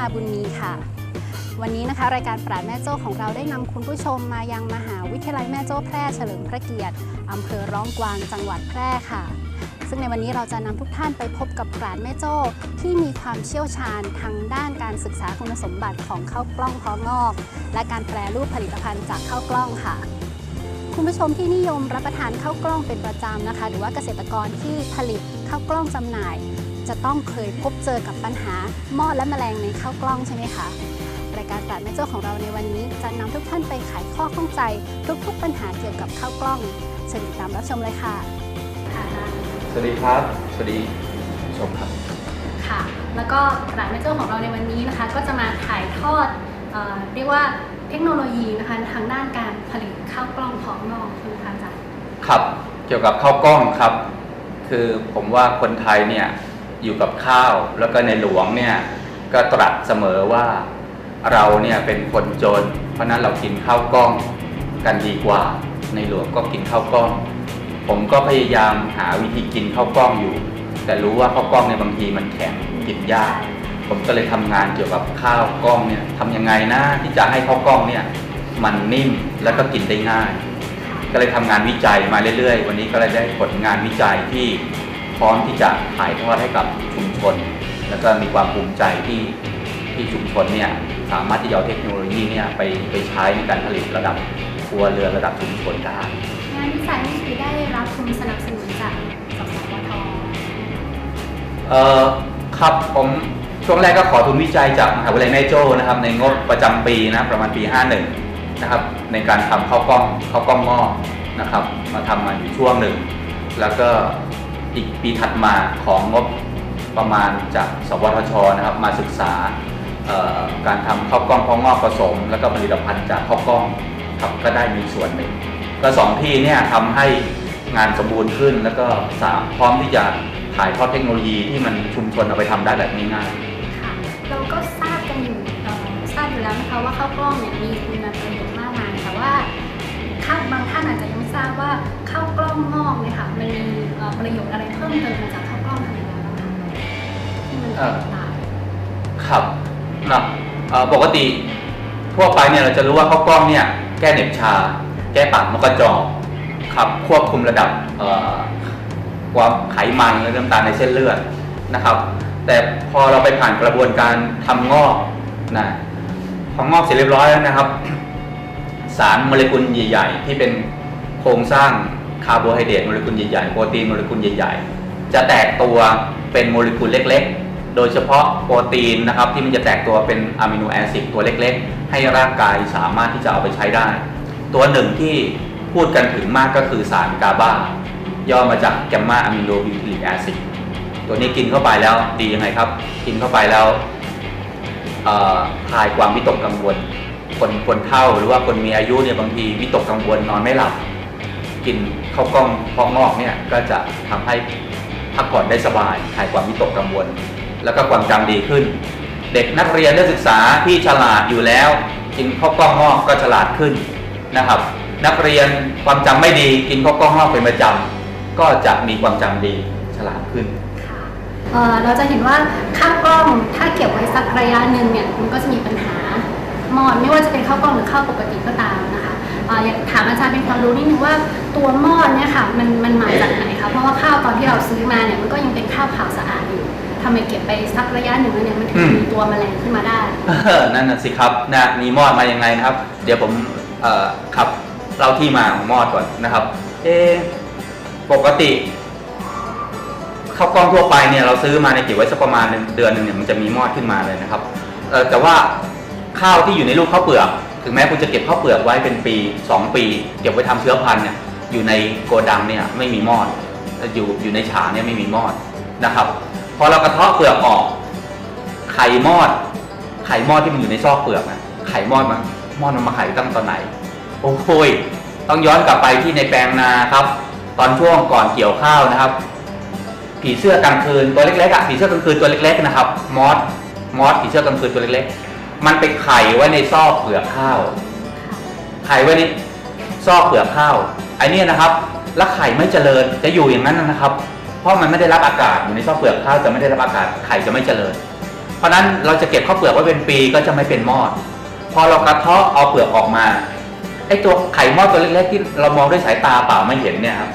มาบุญมีค่ะ วันนี้นะคะ รายการปราดแม่โจ้ของเราได้นำคุณผู้ชมมายังมหาวิทยาลัยแม่โจ้แพร่เฉลิมพระเกียรติอำเภอร้องกวางจังหวัดแพร่ค่ะ ซึ่งในวันนี้เราจะนำทุกท่านไปพบกับปราดแม่โจ้ที่มีความเชี่ยวชาญทางด้านการศึกษาคุณสมบัติของข้าวกล้องพองอก และการแปรรูปผลิตภัณฑ์จากข้าวกล้องค่ะคุณผู้ชมที่นิยมรับประทานข้าวกล้องเป็นประจำนะคะ หรือว่าเกษตรกรที่ผลิตข้าวกล้องจำหน่าย จะต้องเคยพบเจอกับปัญหามอดและแมลงในข้าวกล้องใช่ไหมคะรายการปราดแม่โจ้ของเราในวันนี้ จะนำทุกท่านไปไขข้อข้องใจ ทุกๆปัญหาเกี่ยวกับข้าวกล้องเชิญติดตามรับชมเลยค่ะค่ะสวัสดีครับ สวัสดีผู้ชมครับ ค่ะ แล้วก็ปราดแม่โจ้ของเราในวันนี้นะคะ ก็จะมาถ่ายทอดเอ่อเรียกว่าเทคโนโลยีนะคะทางด้านการผลิตข้าวกล้องพร้อมนอกใช่ไหมคะอาจารย์ครับ เกี่ยวกับข้าวกล้องครับ คือผมว่าคนไทยเนี่ย อยู่กับข้าว แล้วก็ในหลวงเนี่ยก็ตรัสเสมอว่าเราเนี่ยเป็นคนจน เพราะนั้นเรากินข้าวกล้องกันดีกว่า ในหลวงก็กินข้าวกล้อง ผมก็พยายามหาวิธีกินข้าวกล้องอยู่ แต่รู้ว่าข้าวกล้องในบางทีมันแข็งกินยาก ผมก็เลยทำงานเกี่ยวกับข้าวกล้องเนี่ยทำยังไงนะที่จะให้ข้าวกล้องเนี่ยมันนิ่มแล้วก็กินได้ง่าย ก็เลยทำงานวิจัยมาเรื่อยๆ วันนี้ก็เลยได้ผลงานวิจัยที่ พร้อมที่จะถ่ายทอดให้กับชุมชน แล้วก็มีความภูมิใจที่ที่ชุมชนเนี่ยสามารถที่จะเอาเทคโนโลยีเนี่ยไปไปใช้ในการผลิตระดับครัวเรือนระดับชุมชนได้งานวิจัยนี่คือได้รับทุนสนับสนุนจากสสวทเอ่อครับผมช่วงแรกก็ขอทุนวิจัยจากมหาวิทยาลัยแม่โจ้นะครับ ในงบประจำปีนะประมาณปี 51 นะครับ ในการทำข้าวกล้องข้าวกล้องหม้อนะครับ มาทำมาอยู่ช่วงหนึ่ง แล้วก็ อีกปีถัดมาของงบประมาณจากสวทชนะครับมาศึกษาการทำข้าวกล้องข้าวงอกผสม แล้วก็ผลิตภัณฑ์จากข้าวกล้องครับก็ได้มีส่วนหนึ่งก็สองที่เนี่ยทำให้งานสมบูรณ์ขึ้น แล้วก็สามพร้อมที่จะถ่ายทอดเทคโนโลยีที่มันชุมชนเอาไปทำได้แบบง่ายๆค่ะเราก็ทราบกันอยู่ทราบอยู่แล้วนะคะว่าข้าวกล้องเนี่ยมีคุณประโยชน์มากมายแต่ว่าถ้าบางท่านอาจจะยัง ราบว่าข้าวกล้องงอกเนี่ยค่ะมันมีประโยชน์อะไรเพิ่มเติมมาจากข้าวกล้องธรรมดาบ้างคะที่มันแตกต่างครับนะเอ่อปกติทั่วไปเนี่ยเราจะรู้ว่าข้าวกล้องเนี่ยแก้เหน็บชา แก้ปากนกกรจอกครับควบคุมระดับความไขมันและน้ำตาลในเส้นเลือดนะครับ แต่พอเราไปผ่านกระบวนการทำงอกนะทำงอกเสร็จเรียบร้อยแล้วนะครับ สารโมเลกุลใหญ่ ๆ ที่เป็น โครงสร้างคาร์โบไฮเดรตโมเลกุลใหญ่ๆโปรตีนโมเลกุลใหญ่ๆ จะแตกตัวเป็นโมเลกุลเล็กๆ โดยเฉพาะโปรตีนนะครับที่มันจะแตกตัวเป็นอะมิโนแอซิดตัวเล็กๆ ให้ร่างกายสามารถที่จะเอาไปใช้ได้ ตัวหนึ่งที่พูดกันถึงมากก็คือสารกาบาย่อมาจากแกมมาอะมิโนบิวทิลิกแอซิดตัวนี้กินเข้าไปแล้วดียังไงครับ กินเข้าไปแล้วคลายความวิตกกังวล คนคนเฒ่าหรือว่าคนมีอายุเนี่ยบางทีวิตกกังวลนอนไม่หลับ กินข้าวกล้องพอกงอกเนี่ยก็จะทำให้พักผ่อนได้สบายคลายความวิตกกังวล แล้วก็ความจำดีขึ้น เด็กนักเรียนนักศึกษาที่ฉลาดอยู่แล้ว กินข้าวกล้องงอกก็ฉลาดขึ้นนะครับ นักเรียนความจำไม่ดีกินข้าวกล้องงอกเป็นประจำก็จะมีความจำดีฉลาดขึ้นค่ะเเราจะเห็นว่าข้าวกล้องถ้าเก็บไว้สักระยะหนึ่งเนี่ยมันก็จะมีปัญหาหมอดไม่ว่าจะเป็นข้าวกล้องหรือข้าวปกติก็ตามนะคะ อ่ออยากถามอาจารย์เป็นความรู้นิดนึงว่าตัวมอดเนี่ยค่ะมันมันมาจากไหนคะเพราะว่าข้าวตอนที่เราซื้อมาเนี่ยมันก็ยังเป็นข้าวขาวสะอาดอยู่ทำไมเก็บไปสักระยะหนึ่งแล้วเนี่ยมันถึงอืมมีตัวแมลงขึ้นมาได้เออนั่นน่ะสิครับนะมีมอดมายังไงนะครับ เดี๋ยวผมเอ่อขับเล่าที่มาของมอดก่อนนะครับ เอะปกติข้าวกล้องทั่วไปเนี่ยเราซื้อมาในยเก็บไว้สักประมาณหนึ่งเดือนหนึ่งเนี่ยมันจะมีมอดขึ้นมาเลยนะครับเออแต่ว่าข้าวที่อยู่ในลูกข้าวเปลือก ถึงแม้คุณจะเก็บข้าวเปลือกไว้เป็นปีสองปี เก็บไว้ทำเชื้อพันธุ์เนี่ยอยู่ในโกดังเนี่ยไม่มีมอด อยู่อยู่ในฉาเนี่ยไม่มีมอดนะครับพอเรากระเทาะเปลือกออก ไข่มอด ไข่มอดที่มันอยู่ในซอกเปลือกนะไข่มอดมันมอดมันมาไข่ตั้งตอนไหน โอ้โหยต้องย้อนกลับไปที่ในแปลงนาครับ ตอนช่วงก่อนเกี่ยวข้าวนะครับ ผีเสื้อกลางคืนตัวเล็กๆอะผีเสื้อกลางคืนตัวเล็กๆนะครับ มอสมอสผีเสื้อกลางคืนตัวเล็กๆ มันไปไข่ไว้ในซอกเปลือกข้าว ไข่ไว้ในซอกเปลือกข้าวไอ้เนี่ยนะครับแล้วไข่ไม่เจริญจะอยู่อย่างนั้นนะครับ เพราะมันไม่ได้รับอากาศอยู่ในซอกเปลือกข้าวจะไม่ได้รับอากาศไข่จะไม่เจริญ เพราะฉะนั้นเราจะเก็บข้าวเปลือกไว้เป็นปีก็จะไม่เป็นมอด พอเรากระเทาะเอาเปลือกออกมาไอ้ตัวไข่มอดตัวเล็กๆที่เรามองด้วยสายตาเปล่าไม่เห็นเนี่ยครับ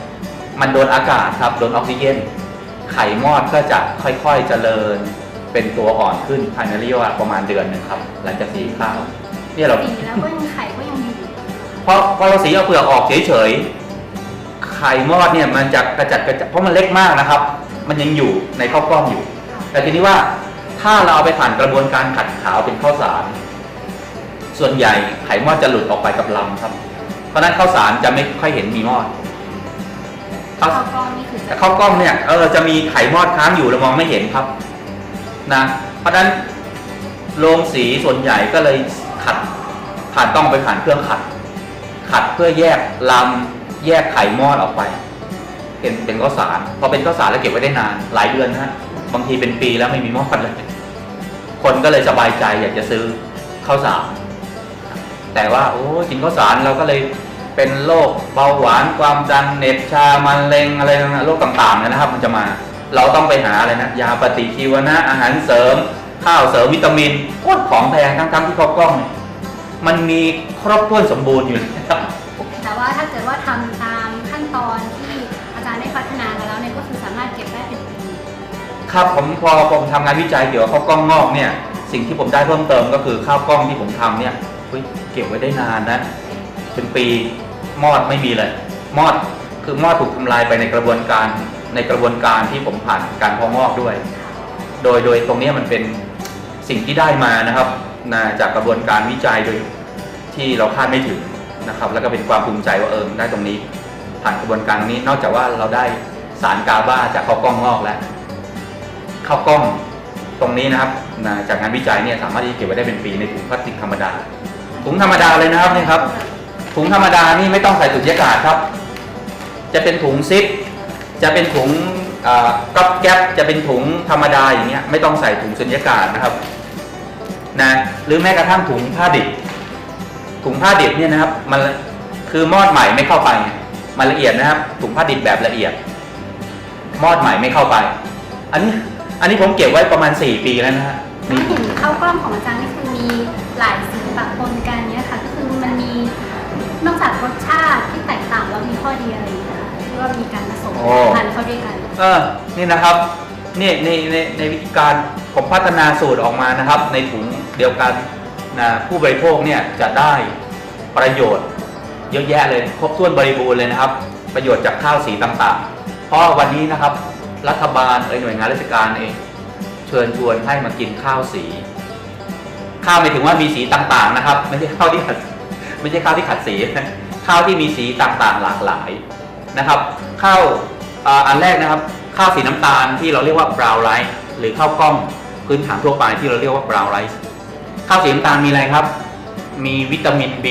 มันโดนอากาศครับโดนออกซิเจนไข่มอดก็จะค่อยๆเจริญ เป็นตัวอ่อนขึ้นภายในระยะเวลาประมาณเดือนหนึงครับ หลังจากสีข้าวเนี่ยเราสีแล้วก็ยังไข่ก็ยังอยู่พอพอเราสีเอาเปลือกออกเฉยๆไข่มอดเนี่ยมันจะกระจัดกระจายเพราะมันเล็กมากนะครับ มันยังอยู่ในข้าวกล้องอยู่ แต่ทีนี้ว่าถ้าเราเอาไปผ่านกระบวนการขัดขาวเป็นข้าวสาร ส่วนใหญ่ไข่มอดจะหลุดออกไปกับลำครับ เพราะฉะนั้นข้าวสารจะไม่ค่อยเห็นมีมอดข้าวข้าวกล้องนี่คือแต่จะข้าวกล้องเนี่ยเออจะมีไข่มอดค้างอยู่เรามองไม่เห็นครับ นะเพราะฉะนั้นโรงสีส่วนใหญ่ก็เลยขัดผ่านต้องไปผ่านเครื่องขัด ขัดเพื่อแยกลำแยกไข่มอดออกไป เป็นเป็นข้าวสารพอเป็นข้าวสารแล้วเก็บไว้ได้นานหลายเดือนนะฮะบางทีเป็นปีแล้วไม่มีมอดเลยคนก็เลยสบายใจอยากจะซื้อข้าวสารแต่ว่าโอ้กินข้าวสารเราก็เลยเป็นโรคเบาหวานความดันเน็บชามะเร็งอะไรโรคต่างๆนะครับ มันจะมา เราต้องไปหาอะไรนะยาปฏิชีวนะอาหารเสริม ข้าวเสริมวิตามินโอ้ของแพงทั้งๆที่ข้าวกล้องเนี่ยมันมีครบถ้วนสมบูรณ์อยู่แล้วแต่ว่าถ้าเกิดว่าทำตามขั้นตอนที่อาจารย์ได้พัฒนามาแล้วเนี่ยก็คือสามารถเก็บได้เป็นปีครับผมพอผมทำงานวิจัยเกี่ยวกับข้าวกล้องงอกเนี่ย สิ่งที่ผมได้เพิ่มเติมก็คือข้าวกล้องที่ผมทำเนี่ยเฮ้ยเก็บไว้ได้นานนะ เป็นปีมอดไม่มีเลย มอดคือมอดถูกทำลายไปในกระบวนการ ในกระบวนการที่ผมผ่านการพองอกด้วย โดยโดยตรงนี้มันเป็นสิ่งที่ได้มานะครับนะจากกระบวนการวิจัยโดยที่เราคาดไม่ถึงนะครับ แล้วก็เป็นความภูมิใจว่าเออได้ตรงนี้ ผ่านกระบวนการนี้นอกจากว่าเราได้สารกาบาจากข้าวกล้องงอกแล้วข้าวกล้องตรงนี้นะครับนะจากงานวิจัยเนี่ยสามารถที่จะเก็บไว้ได้เป็นปีในถุงพลาสติกธรรมดาถุงธรรมดาเลยนะครับนี่ครับถุงธรรมดานี่ไม่ต้องใส่ถุงยากาศครับ จะเป็นถุงซิป จะเป็นถุงก๊อบแก๊บจะเป็นถุงธรรมดาอย่างเงี้ยไม่ต้องใส่ถุงสุญญากาศนะครับนะหรือแม้กระทั่งถุงผ้าดิบถุงผ้าดิบเนี่ยนะครับมันคือมอดใหม่ไม่เข้าไปมันละเอียดนะครับ ถุงผ้าดิบแบบละเอียด มอดใหม่ไม่เข้าไป อันนี้อันนี้ผมเก็บไว้ประมาณ 4 ปีแล้วนะฮะถ้าเห็นข้าวกล้องของอาจารย์นี่คือมีหลายสีปะปนกันเนี้ยค่ะก็คือมันมีนอกจากรสชาติที่แตกต่างแล้วมีข้อดีอะไร ที่ว่ามีการผสมโอ้ พันธุ์เข้าด้วยกัน เออ นี่นะครับนี่ในในในวิธีการผมพัฒนาสูตรออกมานะครับ ในถุงเดียวกันนะผู้บริโภคเนี่ยจะได้ประโยชน์เยอะแยะเลย ครบถ้วนบริบูรณ์เลยนะครับ ประโยชน์จากข้าวสีต่างๆ เพราะวันนี้นะครับ รัฐบาลเอ่ยหน่วยงานราชการเองเชิญชวนให้มากินข้าวสี ข้าวหมายถึงว่ามีสีต่างๆนะครับ ไม่ใช่ข้าวที่ขัด ไม่ใช่ข้าวที่ขัดสีนะข้าวที่มีสีต่างๆหลากหลาย นะครับข้าวอันแรกนะครับข้าวสีน้ำตาลที่เราเรียกว่า brown rice หรือข้าวกล้องพื้นฐานทั่วไปที่เราเรียกว่า brown rice ข้าวสีน้ำตาลมีอะไรครับ มีวิตามิน B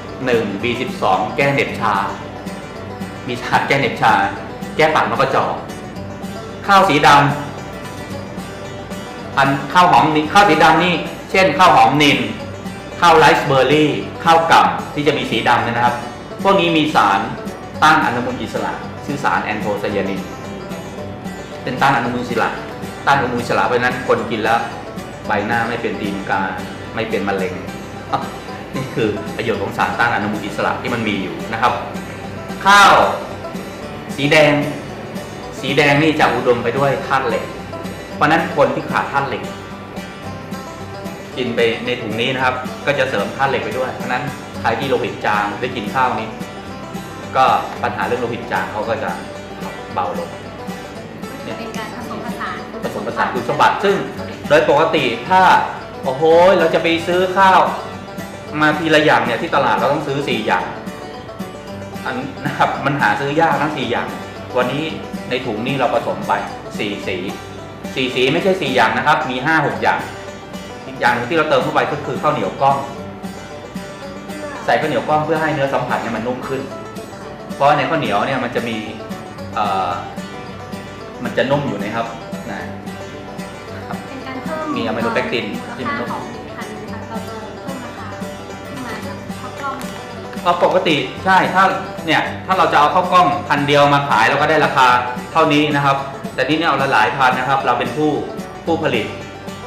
1 B12 แก้เหน็บชา มีสารแก้เหน็บชา แก้ปากนกกระจอกข้าวสีดำพันข้าวหอมนิข้าวสีดำนี่เช่นข้าวหอมนินข้าวไรซ์เบอร์รี่ข้าวกล่ำที่จะมีสีดำเนยนะครับ พวกนี้มีสาร ต้านอนุมูลอิสระชื่อสารแอนโทไซยานิน เป็นต้านอนุมูลอิสระ ต้านอนุมูลอิสระเพราะนั้นคนกินแล้วใบหน้าไม่เป็นตีนกาไม่เป็นมะเร็งนี่คือประโยชน์ของสารต้านอนุมูลอิสระที่มันมีอยู่นะครับ ข้าวสีแดง สีแดงนี่จะอุดมไปด้วยธาตุเหล็ก เพราะฉะนั้นคนที่ขาดธาตุเหล็ก กินไปในถุงนี้นะครับ ก็จะเสริมธาตุเหล็กไปด้วยเพราะนั้นใครที่โลหิตจางได้กินข้าวนี้ ก็ปัญหาเรื่องโลหิตจางเขาก็จะเบาลงเป็นการผสมผสานผสมผสานคุณสมบัติ ซึ่งโดยปกติถ้าโอ้โหเราจะไปซื้อข้าว มาทีละอย่างเนี่ยที่ตลาดเราต้องซื้อสี่อย่างอันนะครับมันหาซื้อยากทั้งสี่อย่าง วันนี้ในถุงนี่เราผสมไปสี่สีสี่สีไม่ใช่สี่อย่างนะครับ มีห้าหกอย่างอีกอย่างหนึงที่เราเติมเข้าไปก็คือข้าวเหนียวกล้อง ใส่ข้าวเหนียวกล้องเพื่อให้เนื้อสัมผัสเนี่ยมันนุ่มขึ้น เพราะในข้าวเหนียวเนี่ยมันจะมีเอ่อมันจะนุ่มอยู่นะครับนะเป็นการเพิ่มมีอะมิโนแปคตินที่มูมันลนุ่มค่าของผลิตภัณฑ์นะคะเราจะเพิ่มราคาขึ้นมาจากข้าวกล้องก็ปกติใช่ถ้าเนี่ยถ้าเราจะเอาข้าวกล้องพันเดียวมาขายเราก็ได้ราคาเท่านี้นะครับ แต่นี่เนี่ยเอาหลายๆพันนะครับ เราเป็นผู้ผู้ผลิต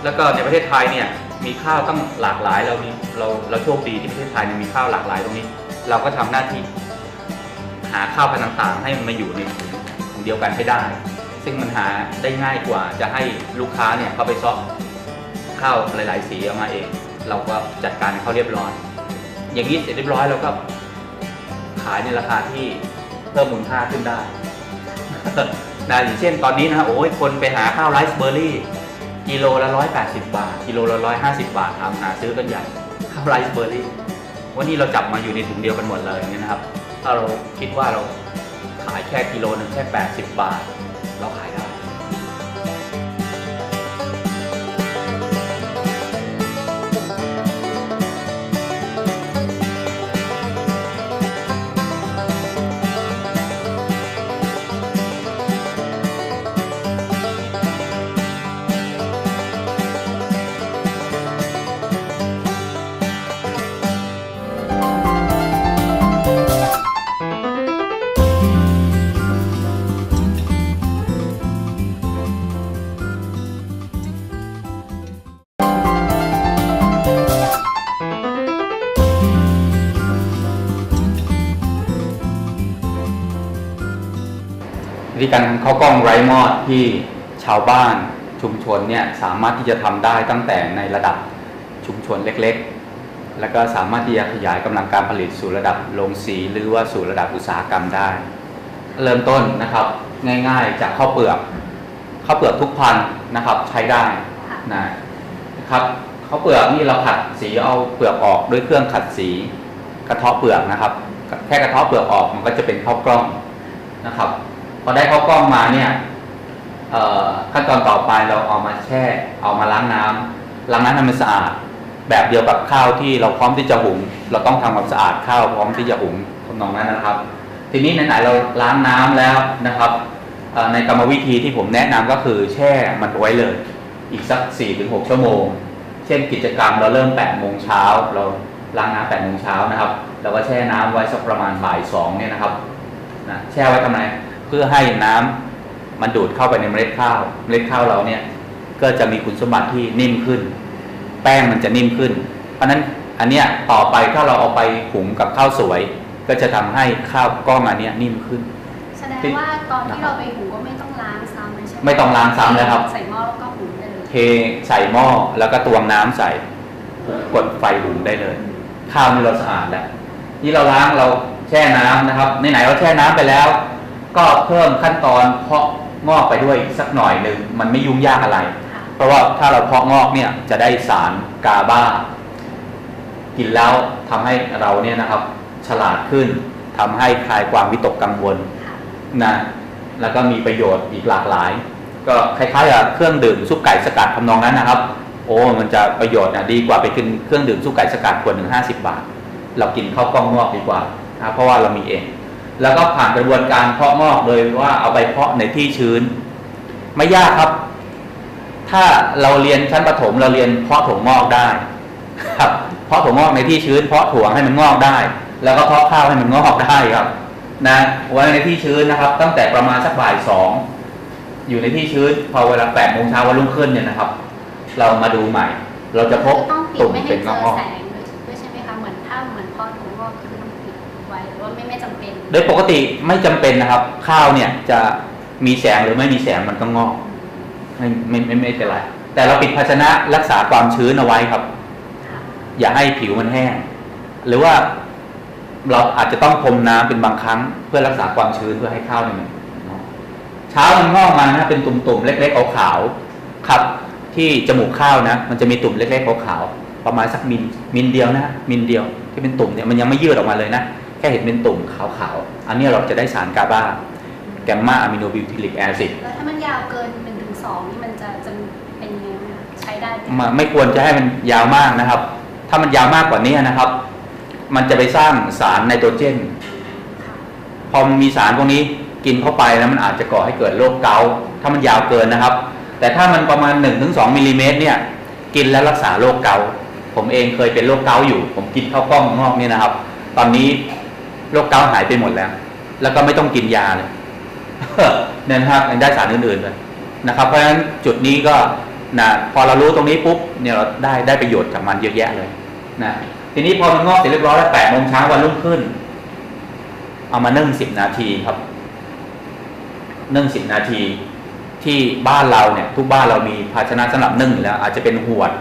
แล้วก็ในประเทศไทยเนี่ยมีข้าวตั้งหลากหลายเรามีเราเราโชคดีที่ประเทศไทยเนี่ยมีข้าวหลากหลายตรงนี้ เราก็ทำหน้าที่ หาข้าวพันธุ์ต่างๆ ให้มันมาอยู่ในถุงเดียวกันให้ได้ ซึ่งมันหาได้ง่ายกว่าจะให้ลูกค้าเนี่ยเขาไปซอกข้าวหลาย ๆ สีออกมาเอง เราก็จัดการเขาเรียบร้อย อย่างนี้เสร็จเรียบร้อยเราก็ขายในราคาที่เพิ่มมูลค่าขึ้นได้นะอย่างเช่นตอนนี้นะโอ้ยคนไปหาข้าวไรซ์เบอร์รี่กิโลละร้อยแปดสิบบาท กิโลละร้อยห้าสิบบาททำหาซื้อกันใหญ่ข้าวไรซ์เบอร์รี่วันนี้เราจับมาอยู่ในถุงเดียวกันหมดเลยอย่างเงี้ยนะครับ ถ้าเราคิดว่าเราขายแค่กิโลหนึ่งแค่แปดสิบบาท เราขาย วิธีการทำข้ากล้องไร้มอดที่ชาวบ้านชุมชนเนี่ยสามารถที่จะทำได้ตั้งแต่ในระดับชุมชนเล็กๆ แล้วก็สามารถที่จะขยายกำลังการผลิตสู่ระดับโรงสีหรือว่าสู่ระดับอุตสาหกรรมได้ เริ่มต้นนะครับง่ายๆจากข้าวเปลือกข้าวเปลือกทุกพันธุ์นะครับใช้ได้นะครับข้าวเปลือกนี่เราขัดสีเอาเปลือกออกด้วยเครื่องขัดสีกระเทาะเปลือกนะครับ แค่กระเทาะเปลือกออกมันก็จะเป็นข้าวกล้องนะครับ อได้ข้าวกล้องมาเนี่ยขั้นตอนต่อไปเราเอามาแช่ เอามาล้างน้ำล้างน้ำให้มันสะอาด แบบเดียวกับข้าวที่เราพร้อมที่จะหุง เราต้องทำความสะอาดข้าวพร้อมที่จะหุงทำนองนั้นนะครับ ทีนี้ไหนๆเราล้างน้ำแล้วนะครับในกรรมวิธีที่ผมแนะนำก็คือแช่มันไว้เลย อีกสัก 4-6 ชั่วโมง เช่นกิจกรรมเราเริ่ม8โมงเช้าเราล้างน้ำ8โมงเช้านะครับเราก็แช่น้ำไว้สักประมาณบ่าย2เนี่ยนะครับนะแช่ไว้ทำไม เพื่อให้น้ำมันดูดเข้าไปในเมล็ดข้าว เมล็ดข้าวเราเนี่ยก็จะมีคุณสมบัติที่นิ่มขึ้น แป้งมันจะนิ่มขึ้น เพราะฉะนั้นอันเนี้ยต่อไปถ้าเราเอาไปหุงกับข้าวสวย ก็จะทำให้ข้าวกล้องอันเนี้ยนิ่มขึ้นแสดงว่าตอนที่เราไปหุงก็ไม่ต้องล้างซ้ำเลยใช่ไหมไม่ต้องล้างซ้ำแล้วครับ ใส่หม้อแล้วก็หุงได้เลยเทใส่หม้อแล้วก็ตวงน้ำใส่กดไฟหุงได้เลย ข้าวนี่เราสะอาดแล้วนี่เราล้างเราแช่น้ำนะครับไหนๆเราแช่น้ำไปแล้ว ก็เพิ่มขั้นตอนเพาะงอกไปด้วยอีกสักหน่อยหนึ่งมันไม่ยุ่งยากอะไรค่ะเพราะว่าถ้าเราเพาะงอกเนี่ยจะได้สารกาบากินแล้วทำให้เราเนี่ยนะครับฉลาดขึ้นทำให้คลายความวิตกกังวลค่ะนะแล้วก็มีประโยชน์อีกหลากหลาย ก็คล้ายๆกับเครื่องดื่มซุปไก่สกัดทำนองนั้นนะครับ โอ้มันจะประโยชน์นะดีกว่าไปกินเครื่องดื่มซุปไก่สกัดขวดหนึ่งห้าสิบบาท เรากินข้าวกล้องงอกดีกว่านะเพราะว่าเรามีเอง แล้วก็ผ่านกระบวนการเพาะงอกโดยว่าเอาไปเพาะในที่ชื้น ไม่ยากครับ ถ้าเราเรียนชั้นประถมเราเรียนเพาะถั่วงอกได้ ครับเพาะถั่วงอกในที่ชื้น เพาะถั่วให้มันงอกได้ แล้วก็เพาะข้าวให้มันงอกได้ครับ นะไว้ในที่ชื้นนะครับ ตั้งแต่ประมาณสักบ่ายสองอยู่ในที่ชื้นพอเวลาแปดโมงเช้าวันรุ่งขึ้นเนี่ยนะครับ เรามาดูใหม่ เราจะพบต้องปิดตุ่มไม่ให้เป็นเจงออก โดยปกติไม่จำเป็นนะครับ ข้าวเนี่ยจะมีแสงหรือไม่มีแสงมันก็งอก ไม่ไม่ไม่ไม่เป็นไรแต่เราปิดภาชนะรักษาความชื้นเอาไว้ครับ อย่าให้ผิวมันแห้ง หรือว่าเราอาจจะต้องพรมน้ำเป็นบางครั้ง เพื่อรักษาความชื้นเพื่อให้ข้าวเนี่ยเช้ามันงอกมานะเป็นตุ่มๆเล็กๆขาวๆครับ ที่จมูกข้าวนะ มันจะมีตุ่มเล็กๆขาวๆประมาณสักมิลมิลเดียวนะมิลเดียวที่เป็นตุ่มเนี่ยมันยังไม่ยืดออกมาเลยนะ แค่เห็นเป็นตุ่มขาวๆ อันนี้เราจะได้สารกาบาแกมมาอะมิโนบิวทิลิกแอซิดแล้วถ้ามันยาวเกิน1นถึงสนี่มันจะจะเป็นยังไงไหมคะใช้ได้ไหมมาไม่ควรจะให้มันยาวมากนะครับ ถ้ามันยาวมากกว่านี้นะครับ มันจะไปสร้างสารไนโตรเจนค่ะพอมีสารพวกนี้กินเข้าไปแล้วมันอาจจะก่อให้เกิดโรคเกาต์ถ้ามันยาวเกินนะครับ แต่ถ้ามันประมาณ 1-2มิลลิเมตรเนี่ยกินแล้วรักษาโรคเกาต์ผมเองเคยเป็นโรคเกาต์อยู่ ผมกินข้าวกล้องงอกเนี่ยนะครับ ตอนนี้ โรคเกาหายไปหมดแล้ว แล้วก็ไม่ต้องกินยาเลยเนี่ยนะครับยังได้สารอื่นๆเลยนะครับ เพราะฉะนั้นจุดนี้ก็นะพอเรารู้ตรงนี้ปุ๊บเนี่ยเราได้ได้ประโยชน์จากมันเยอะแยะเลยนะทีนี้พอมันงอกเสร็จเรียบร้อยแล้วแปดโมงเช้าวันรุ่งขึ้น เอามานึ่งสิบนาทีครับ นึ่งสิบนาทีที่บ้านเราเนี่ย ทุกบ้านเรามีภาชนะสำหรับนึ่งอยู่แล้ว อาจจะเป็นหวด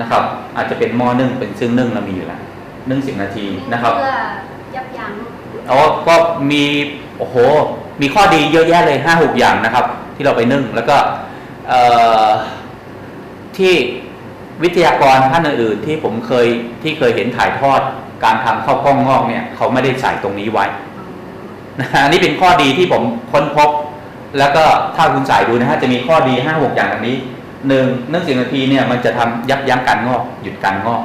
นะครับ อาจจะเป็นหม้อนึ่งเป็นซึ่งนึ่งเรามีอยู่แล้วนึ่งสิบนาทีนะครับเพื่อ อ๋อก็มีโอ้โหมีข้อดีเยอะแยะเลยห้าหกอย่างนะครับ ที่เราไปนึ่งแล้วก็ที่วิทยากรท่านอื่นๆที่ผมเคยที่เคยเห็นถ่ายทอดการทำข้าวกล้องงอกเนี่ยเขาไม่ได้ใส่ตรงนี้ไว้นะฮะอันนี้เป็นข้อดีที่ผมค้นพบ แล้วก็ถ้าคุณใส่ดูนะฮะจะมีข้อดีห้าหกอย่างแบบนี้หนึ่งเนึ่งสิบนาทีเนี่ยมันจะทำยับยั้งการงอกหยุดการงอก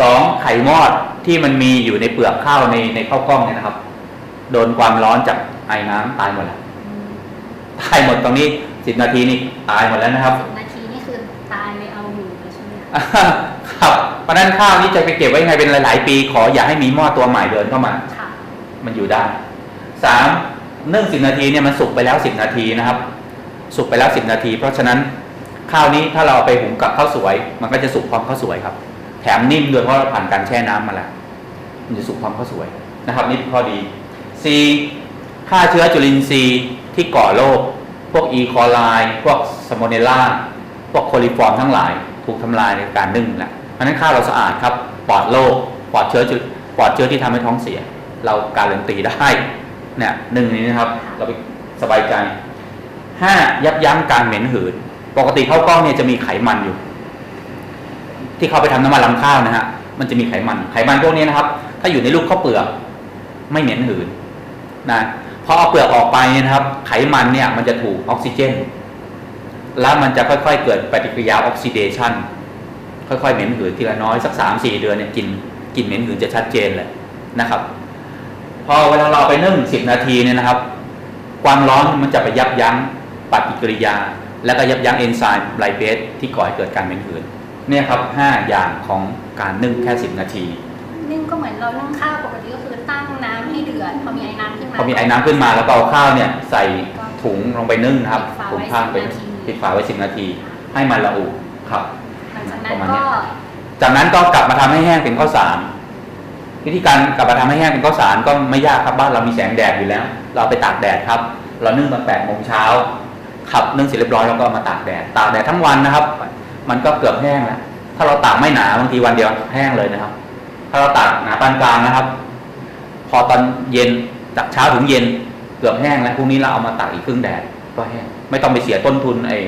สองไข่มอดที่มันมีอยู่ในเปลือกข้าวในในข้าวกล้องเนี่ยนะครับ โดนความร้อนจากไอ้น้ำตายหมดแล้วตายหมดตรงนี้สิบนาทีนี่ตายหมดแล้วนะครับสิบนาทีนี่คือตายเลยเอาอยู่เลยใช่ไหมคะครับเพราะฉะนั้นข้าวนี้จะไปเก็บไว้ยังไงเป็นหลาย ๆ ปี ขออย่าให้มีหม้อตัวใหม่เดินเข้ามาค่ะมันอยู่ได้สามนึ่งสิบนาทีเนี่ยมันสุกไปแล้วสิบนาทีนะครับ สุกไปแล้วสิบนาที เพราะฉะนั้นข้าวนี้ถ้าเราเอาไปหุงกับข้าวสวย มันก็จะสุกพร้อมข้าวสวยครับ แถมนิ่มด้วยเพราะเราผ่านการแช่น้ำมาแล้วมันจะสุกพร้อมข้าวสวยนะครับ นี่เป็นข้อดี C ฆ่าเชื้อจุลินทรีย์ที่ก่อโรคพวกอีโคไลพวกสโมเนล่าพวกโคลิฟอร์มทั้งหลาย ถูกทำลายในการนึ่งแหล้วเพราะนั้นข้าวเราสะอาดครับปลอดโรคปลอดเชื้อจุปลอดเชื้อที่ทำให้ท้องเสีย เราการันตีได้เนี่ยหนึ่งนี้นะครับ เราไปสบายใจห้ายับยั้งการเหม็นหืนปกติข้าวกล้องเนี่ยจะมีไขมันอยู่ ที่เขาไปทำน้ำมันลำข้าวนะฮะมันจะมีไขมัน ไขมันพวกนี้นะครับ ถ้าอยู่ในลูกข้าวเปลือกไม่เหม็นหืนนะพอเอาเปลือกออกไปเนี่ยนะครับ ไขมันเนี่ยมันจะถูกออกซิเจน แล้วมันจะค่อยๆ เกิดปฏิกิริยาออกซิเดชันค่อยๆเหม็นหืนทีละน้อยสักสามสี่เดือนเนี่ยกินกินเหม็นหืนจะชัดเจนเลยนะครับ พอเวลาเราไปนึ่งสิบนาทีเนี่ยนะครับ ความร้อนมันจะไปยับยั้งปฏิกิริยา และก็ยับยั้งเอนไซม์ไลเบสที่ก่อให้เกิดการเหม็นหืน เนี่ยครับห้าอย่างของการนึ่งแค่สิบนาที นึ่งก็เหมือนเรานึ่งข้าวปกติก็คือตั้งน้ำให้เดือดพอมีไอ้น้ำขึ้นมาพอมีไอ้น้ำขึ้นมาแล้วก็เอาข้าวเนี่ยใส่ถุงลงไปนึ่งนะครับปิดฝาไว้ถุงข้าวไป10นาทีปิดฝาไว้สิบนาที ให้มันละอุครับหลังจากนั้ปนระมาณก็เนี้ยจากนั้นก็กลับมาทำให้แห้งเป็นข้าวสารวิธีการกลับมาทำให้แห้งเป็นข้าวสารก็ไม่ยากครับบ้านเรามีแสงแดดอยู่แล้ว เราเอาไปตากแดดครับ เรานึ่งตอนแปดโมงเช้าขับนึ่งเสร็จเรียบร้อยแล้วก็เอามาตากแดดตากแดดทั้งวันนะครับ มันก็เกือบแห้งแล้วถ้าเราตากไม่หนาบางทีวันเดียวแห้งเลยนะครับ ถ้าเราตากหนาปานกลางนะครับ พอตอนเย็นจากเช้าถึงเย็นเกือบแห้งแล้วพรุ่งนี้เราเอามาตากอีกครึ่งแดดก็แห้งไม่ต้องไปเสียต้นทุนไอ้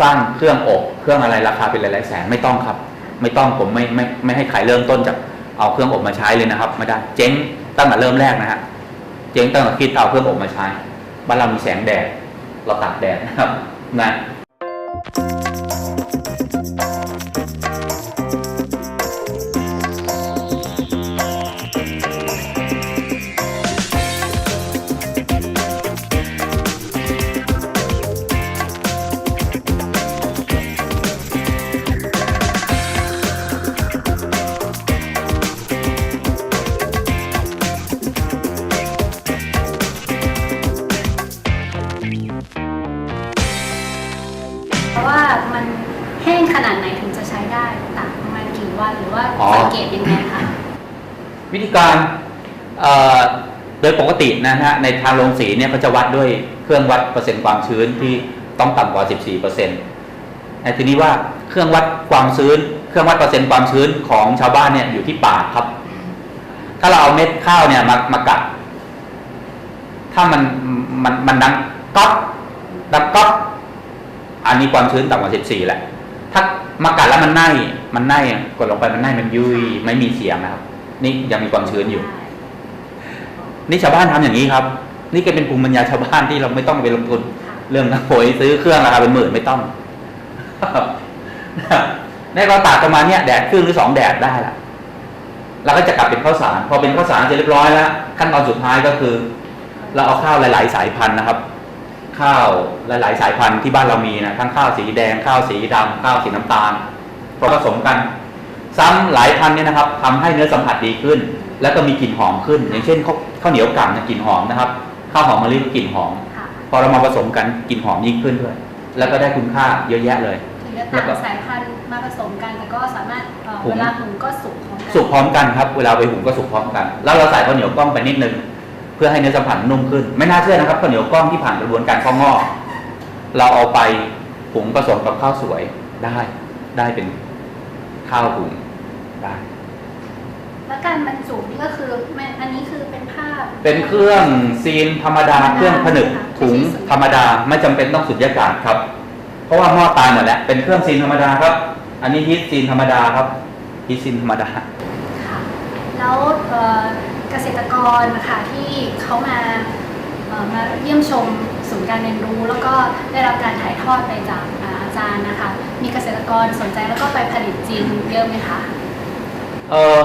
สร้างเครื่องอบเครื่องอะไรราคาเป็นหลายๆแสนไม่ต้องครับ ไม่ต้องผมไม่ไม่ไม่ให้ขายเริ่มต้นจากเอาเครื่องอบมาใช้เลยนะครับไม่ได้เจ๊งตั้งแต่เริ่มแรกนะฮะเจ๊งตั้งแต่คิดเอาเครื่องอบมาใช้บ้านเรามีแสงแดดเราตากแดดนะครับนะ นะฮะในทางโรงสีเนี่ยเขาจะวัดด้วยเครื่องวัดเปอร์เซ็นต์ความชื้นที่ต้องต่ำกว่า 14เปอร์เซ็นต์แต่ทีนี้ว่าเครื่องวัดความชื้น เครื่องวัดเปอร์เซ็นต์ความชื้นของชาวบ้านเนี่ยอยู่ที่ปากครับ ถ้าเราเอาเม็ดข้าวเนี่ยมามากัด ถ้ามันมันมันดังก๊อกดังก๊อกอันนี้ความชื้นต่ำกว่า 14แหละ ถ้ามากัดแล้วมันไหนมันไหนกดลงไปมันไหนมันยุยไม่มีเสียงนะครับ นี่ยังมีความชื้นอยู่ นี่ชาวบ้านทำอย่างนี้ครับ นี่ก็เป็นภูมิปัญญาชาวบ้านที่เราไม่ต้องไปลงทุน เรื่องนักโวยซื้อเครื่องราคาเป็นหมื่นไม่ต้องในเราตากประมาณเนี้ยแดดครึ่งหรือสองแดดได้ละเราก็จะกลับเป็นข้าวสารพอเป็นข้าวสารเสร็จเรียบร้อยแล้วขั้นตอนสุดท้ายก็คือ เราเอาข้าวหลาย ๆ สายพันธุ์นะครับ ข้าวหลาย ๆ สายพันธุ์ที่บ้านเรามีนะทั้งข้าวสีแดงข้าวสีดำข้าวสีน้ำตาลพอผสมกัน ซ้ำหลายพันธุ์เนี่ยนะครับทำให้เนื้อสัมผัสดีขึ้น แล้วก็มีกลิ่นหอมขึ้น อย่างเช่นข้าวข้าวเหนียวกล่ำเนี่ยกลิ่นหอมนะครับข้าวหอมมะลิก็กลิ่นหอมค่ะพอเรามาผสมกันกลิ่นหอมยิ่งขึ้นด้วย แล้วก็ได้คุณค่าเยอะแยะเลยถึงจะแล้วก็ต่างสายพันธุ์มาผสมกันแต่ก็สามารถเอ่อหุงเวลาหุงก็สุกพร้อมกันสุกพร้อมกันครับ เวลาไปหุงก็สุกพร้อมกัน แล้วเราใส่ข้าวเหนียวกล้องไปนิดนึงเพื่อให้เนื้อสัมผัสนุ่มขึ้น ไม่น่าเชื่อนะครับข้าวเหนียวกล้องที่ผ่านกระบวนการข้าวงอกเราเอาไปหุงผสมกับข้าวสวยได้ ได้เป็นข้าวหุงได้ แล้วการบรรจุนี่ก็คือแม่อันนี้คือเป็นผ้าเป็นเครื่องซีนธรรมดา เครื่องผนึกถุงธรรมดาไม่จำเป็นต้องสุญญากาศครับ เพราะว่าหม้อตายหมดแล้วเป็นเครื่องซีนธรรมดาครับ อันนี้ฮีทซีนธรรมดาครับฮีทซีนธรรมดาค่ะแล้วเอ่อเกษตรกรนะคะที่เขามาเอ่อมาเยี่ยมชมศูนย์การเรียนรู้ แล้วก็ได้รับการถ่ายทอดไปจากอ่าอาจารย์นะคะ มีเกษตรกรสนใจแล้วก็ไปผลิตจริงเยอะไหมคะเอ่อ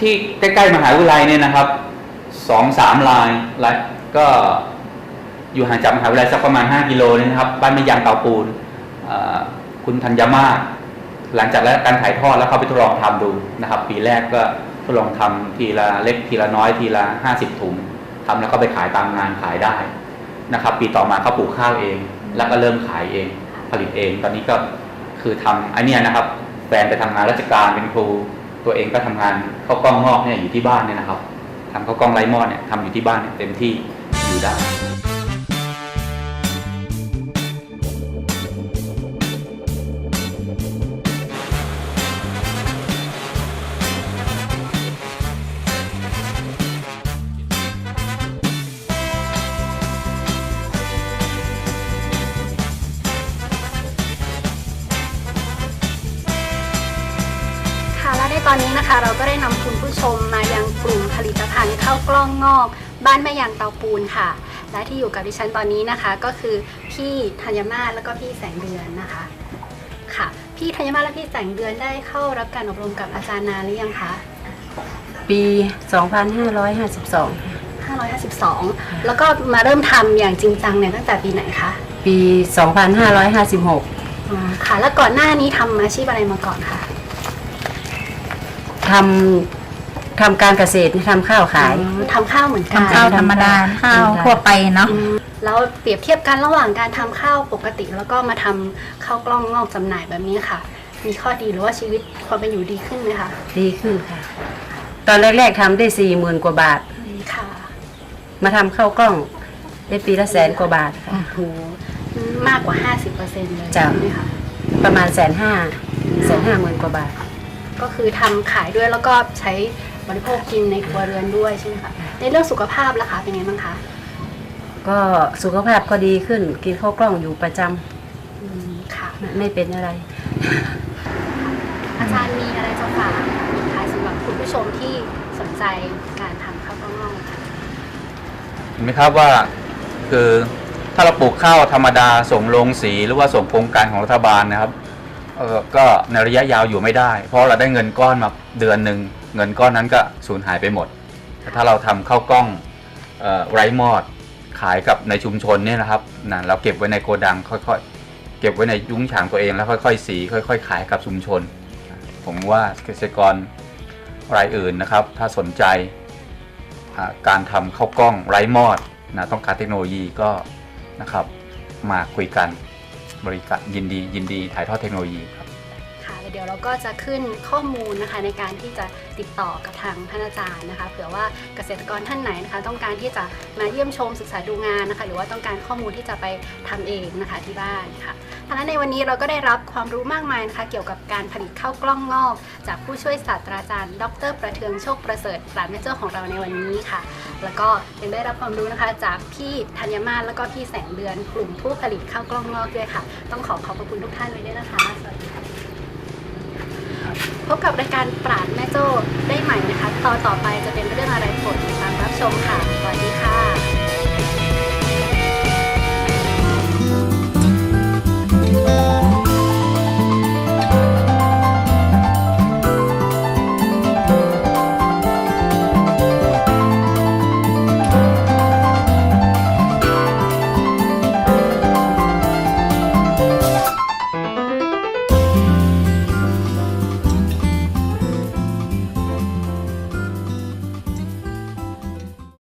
ที่ใกล้ๆมหาวิทยาลัยเนี่ยนะครับสองสามลายและก็อยู่ห่างจากมหาวิทยาลัยสักประมาณ 5 กิโลเนี่ยนะครับ บ้านไม่ยางเตาปูนเอ่อคุณธัญมาศหลังจากแล้วการถ่ายทอดแล้วเขาไปทดลองทำดูนะครับ ปีแรกก็ทดลองทำทีละเล็กทีละน้อยทีละ 50 ถุงทำแล้วก็ไปขายตามงานขายได้นะครับ ปีต่อมาเขาปลูกข้าวเอง แล้วก็เริ่มขายเองผลิตเอง ตอนนี้ก็คือทำไอันนี้ยนะครับ แฟนไปทำงานราชการเป็นครู ตัวเองก็ทำงานข้าวกล้องงอกเนี่ยอยู่ที่บ้านเนี่ยนะครับทำข้าวกล้องไร้หม้อเนี่ยทำอยู่ที่บ้านเนี่ยเต็มที่อยู่ได้ เราก็ได้นำคุณผู้ชมมายังกลุ่มผลิตภัณฑ์ข้าวกล้องงอก บ้านแม่ยางเตาปูนค่ะ และที่อยู่กับดิฉันตอนนี้นะคะ ก็คือพี่ธัญมาศแล้วก็พี่แสงเดือนนะคะค่ะ พี่ธัญมาศและพี่แสงเดือนได้เข้ารับการอบรมกับอาจารย์นานหรือยังคะปี 2552 552 แล้วก็มาเริ่มทำอย่างจริงจังเนี่ยตั้งแต่ปีไหนคะปี 2556อ๋อค่ะ แล้วก่อนหน้านี้ทำอาชีพอะไรมาก่อนคะ ทำทำการเกษตรทำข้าวขาย อืมทำข้าวเหมือนกันทำข้าวธรรมดาข้าวทั่วไปเนาะ อืมแล้วเปรียบเทียบกันระหว่างการทำข้าวปกติ แล้วก็มาทำข้าวกล้องงอกจำหน่ายแบบนี้ค่ะ มีข้อดีหรือว่าชีวิตความเป็นอยู่ดีขึ้นไหมคะดีขึ้นค่ะ ตอนแรกๆทำได้40,000กว่าบาทอืมค่ะมาทำข้าวกล้องได้ปีละแสนกว่าบาทค่ะ โหมากกว่า 50%เลยจ้ะ ใช่ไหมคะประมาณแสนห้าแสนห้าหมื่นกว่าบาท ก็คือทำขายด้วยแล้วก็ใช้บริโภคกินในครัวเรือนด้วยใช่ไหมคะในเรื่องสุขภาพล่ะคะเป็นไงบ้างคะก็สุขภาพก็ดีขึ้นกินข้าวกล้องอยู่ประจอืมค่ะำไม่เป็นอะไร อาจารย์มีอะไรจะฝากคะสำหรับคุณผู้ชมที่สนใจการทำข้าวกล้องงอกค่ะเห็นไหมครับว่าคือถ้าเราปลูกข้าวธรรมดาส่งโรงสีหรือว่าส่งโครงการของรัฐบาลนะครับ เออก็ในระยะยาวอยู่ไม่ได้ เพราะเราได้เงินก้อนมาเดือนหนึ่งเงินก้อนนั้นก็สูญหายไปหมดแต่ถ้าเราทำข้าวกล้องอ่อไร้มอดขายกับในชุมชนเนี่ยนะครับนะเราเก็บไว้ในโกดังค่อยๆ เก็บไว้ในยุ้งฉางตัวเองแล้วค่อยๆ สี ค่อย ๆ ขายกับชุมชน ผมว่าเกษตรกรรายอื่นนะครับ ถ้าสนใจการทำข้าวกล้องไร้มอดนะต้องการเทคโนโลยีก็นะครับมาคุยกัน บริการยินดียินดีถ่ายทอดเทคโนโลยีค เดี๋ยวเราก็จะขึ้นข้อมูลนะคะในการที่จะติดต่อกับทางท่านอาจารย์นะคะ เผื่อว่าเกษตรกรท่านไหนนะคะ ต้องการที่จะมาเยี่ยมชมศึกษาดูงานนะคะ หรือว่าต้องการข้อมูลที่จะไปทำเองนะคะที่บ้านค่ะดังนั้นในวันนี้เราก็ได้รับความรู้มากมายนะคะ เกี่ยวกับการผลิตข้าวกล้องงอก จากผู้ช่วยศาสตราจารย์ ดร ประเทืองโชคประเสริฐปราดแม่เจ้าของเราในวันนี้ค่ะ แล้วก็ยังได้รับความรู้นะคะ จากพี่ธัญมาศแล้วก็พี่แสงเดือนกลุ่มผู้ผลิตข้าวกล้องงอกด้วยค่ะ ต้องขอขอบพระคุณทุกท่านเลยด้วยนะคะสวัสดีค่ะ พบกับรายการปราดแม่โจ้ได้ใหม่นะคะ ตอนต่อไปจะเป็นเรื่องอะไรโปรดติดตามรับชมค่ะ สวัสดีค่ะ